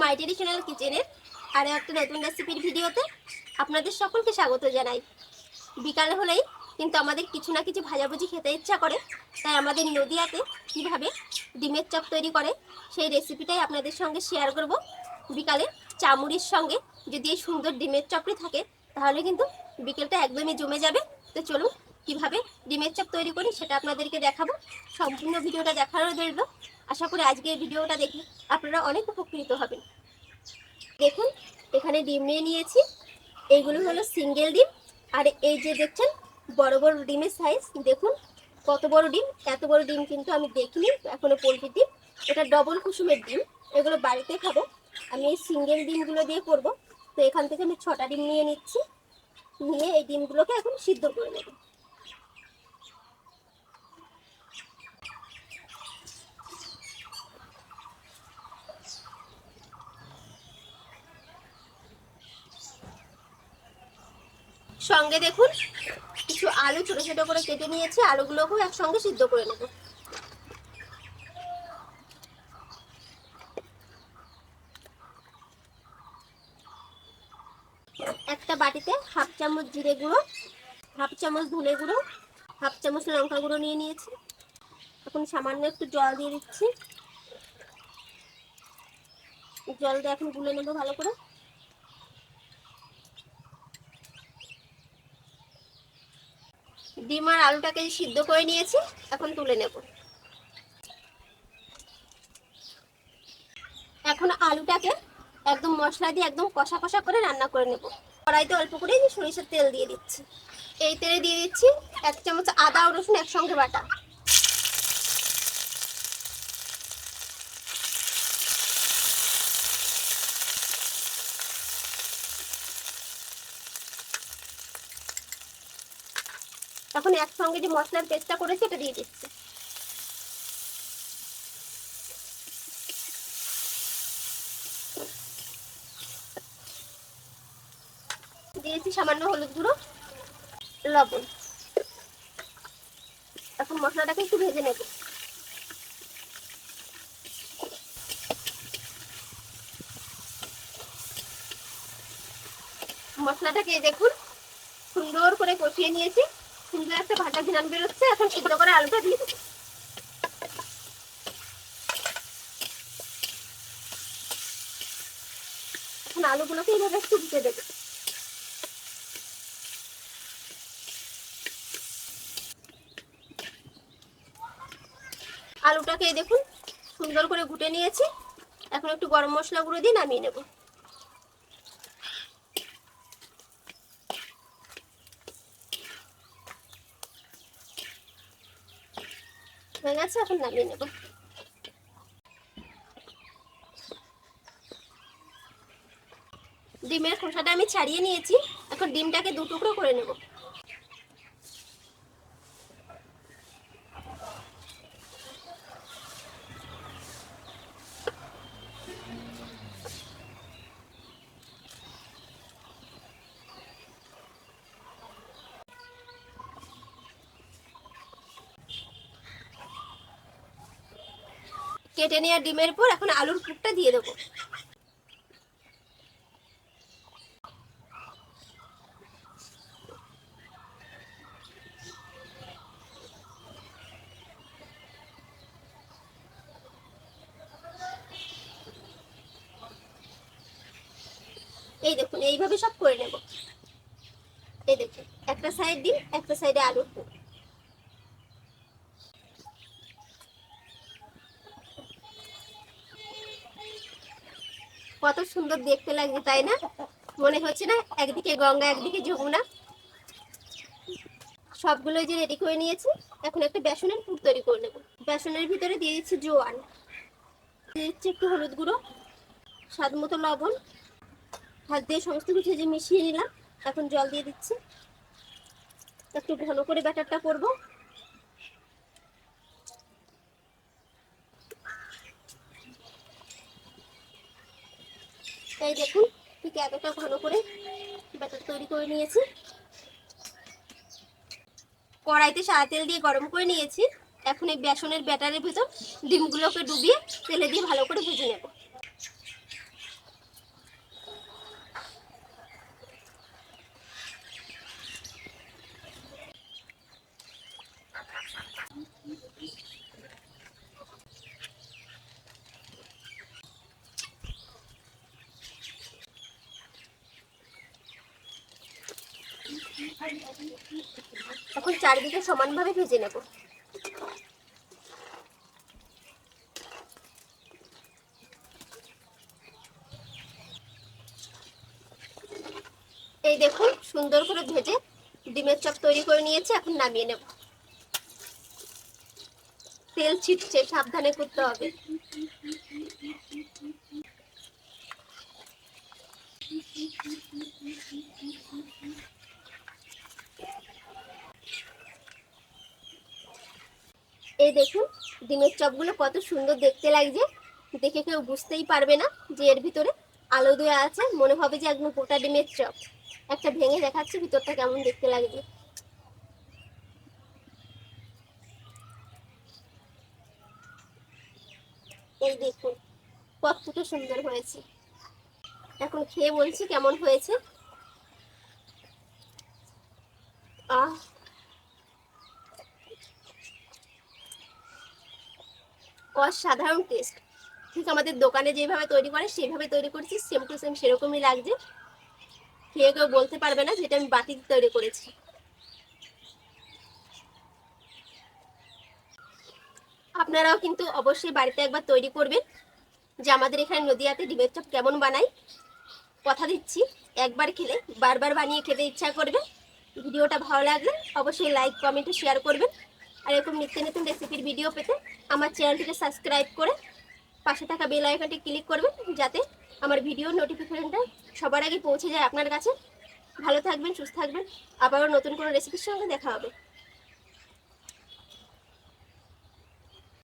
মাই traditional কিচেনের আরও একটা নতুন রেসিপির ভিডিওতে আপনাদের সকলকে স্বাগত জানাই। বিকাল হলেই কিন্তু আমাদের কিছু না কিছু ভাজাভুজি খেতে ইচ্ছা করে, তাই আমাদের নদিয়াতে কীভাবে ডিমের চপ তৈরি করে সেই রেসিপিটাই আপনাদের সঙ্গে শেয়ার করব। বিকালে চামুড়ির সঙ্গে যদি এই সুন্দর ডিমের চপটি থাকে, তাহলে কিন্তু বিকেলটা একদমই জমে যাবে। তো চলুন কীভাবে ডিমের চপ তৈরি করি সেটা আপনাদেরকে দেখাবো। সম্পূর্ণ ভিডিওটা দেখারও রইল আশা করি আজকে এই ভিডিওটা দেখে আপনারা অনেক উপকৃত হবেন। দেখুন, এখানে ডিম নিয়ে নিয়েছি। এইগুলো হলো সিঙ্গেল ডিম। আর এই যে দেখছেন, বড় বড় ডিমের সাইজ দেখুন কত বড় ডিম। এত বড় ডিম কিন্তু আমি দেখিনি, এখনও পোলট্রির ডিম। এটা ডবল কুসুমের ডিম। এগুলো বাড়িতে খাব। আমি এই সিঙ্গেল ডিমগুলো দিয়ে করব। তো এখান থেকে আমি ছটা ডিম নিয়ে নিচ্ছি। নিয়ে এই ডিমগুলোকে এখন সিদ্ধ করে নেব। সঙ্গে দেখুন, কিছু আলু ছোট ছোট করে কেটে নিয়েছি, আলুগুলোকেও একসঙ্গে সিদ্ধ করে নেব। একটা বাটিতে হাফ চামচ জিরে গুঁড়ো, হাফ চামচ ধনে গুঁড়ো, হাফ চামচ লঙ্কা গুঁড়ো নিয়ে নিয়েছি। এখন সামান্য একটু জল দিয়ে দিচ্ছি। জল দিয়ে এখন গুলে নেব ভালো করে। ডিম আর আলুটাকে সিদ্ধ করে নিয়েছি, এখন তুলে নেব। এখন আলুটাকে একদম মশলা দিয়ে একদম কষা কষা করে রান্না করে নেব। কড়াইতে অল্প করে সরিষার তেল দিয়ে দিচ্ছি। এই তেলে দিয়ে দিচ্ছি এক চামচ আদা, রসুন একসঙ্গে বাটা। এখন একসঙ্গে যে মশলার পেস্টটা করেছি এটা দিয়ে দিচ্ছি। দিয়েছি সামান্য হলুদ গুঁড়ো, লবণ। এখন মশলাটাকে একটু ভেজে নেব। মশলাটাকে দেখুন সুন্দর করে কষিয়ে নিয়েছি। সুন্দর একটা ভাজা ঘিরান বেরোচ্ছে, এখন সিদ্ধ করে আলুটা দিয়ে এখন আলুগুলোকে এইভাবে একটু দিতে দেবো। আলুটাকে দেখুন, সুন্দর করে ঘুটে নিয়েছি। এখন একটু গরম মশলা গুঁড়ো দিয়ে নামিয়ে নেব। হয়ে গেছে, এখন নামিয়ে নেব। ডিমের খোসাটা আমি ছাড়িয়ে নিয়েছি, এখন ডিমটাকে দু টুকরো করে নেব। কেটে নেওয়া ডিমের পর এখন আলুর পুরটা দিয়ে দেবো। এই দেখুন, এইভাবে সব করে নেব। এই দেখুন, একটা সাইড দিন একটা সাইডে আলুর পুর। কত সুন্দর দেখতে লাগছে তাই না? মনে হচ্ছে না? একদিকে গঙ্গা, একদিকে যমুনা। সবগুলো যে রেডি করে নিয়েছি, এখন একটা বেসনের পুর তৈরি করে নেব। বেসনের ভিতরে দিয়ে দিচ্ছি জোয়ান। দিয়ে দিচ্ছি একটু হলুদ গুঁড়ো, স্বাদ মতো লবণ। হাত দিয়ে সমস্ত কিছু যে মিশিয়ে নিলাম, এখন জল দিয়ে দিচ্ছি। একটু ঘন করে ব্যাটারটা করব। এই দেখুন, ঠিক এতটা ভালো করে ব্যাটার তৈরি করে নিয়েছি। কড়াইতে সাদা তেল দিয়ে গরম করে নিয়েছি। এখন এই বেসনের ব্যাটারের ভেতর ডিমগুলোকে ডুবিয়ে তেলে দিয়ে ভালো করে ভেজে নেব। এখন চারিদিকে সমানভাবে ভেজে নেব। এই দেখুন, সুন্দর করে ভেজে ডিমের চপ তৈরি করে নিয়েছি, এখন নামিয়ে নেব। তেল ছিটছে, সাবধানে করতে হবে। এই দেখুন, ডিমের চপগুলো কত সুন্দর দেখতে লাগছে। দেখে কেউ বুঝতেই পারবে না যে এর ভিতরে আলো দেওয়া আছে। মনে হবে যে একদম গোটা ডিমের চপ। একটা ভেঙে দেখাচ্ছি, ভিতরটা কেমন দেখতে লাগবে এই দেখুন, কতটা সুন্দর হয়েছে। এখন খেয়ে বলছি কেমন হয়েছে। আহ অসাধারণ টেস্ট ঠিক আমাদের দোকানে যেভাবে তৈরি করে সেইভাবে তৈরি করছি সেম টু সেম সেরকমই লাগছে। খেয়ে কেউ বলতে পারবে না যেটা আমি বাটিতে তৈরি করেছি। আপনারাও কিন্তু অবশ্যই বাড়িতে একবার তৈরি করবেন যে আমাদের এখানে নদীয়াতে ডিমের চপ কেমন বানাই। কথা দিচ্ছি, একবার খেলে, বারবার বানিয়ে খেতে ইচ্ছা করবে। ভিডিওটা ভালো লাগলে অবশ্যই লাইক কমেন্ট শেয়ার করবেন। আর এরকম নিত্য নতুন রেসিপির ভিডিও পেতে আমার চ্যানেলটিকে সাবস্ক্রাইব করে পাশে থাকা বেল আইকনটি ক্লিক করবেন, যাতে আমার ভিডিও নোটিফিকেশনটা সবার আগে পৌঁছে যায় আপনার কাছে। ভালো থাকবেন, সুস্থ থাকবেন। আবারও নতুন কোনো রেসিপির সঙ্গে দেখা হবে।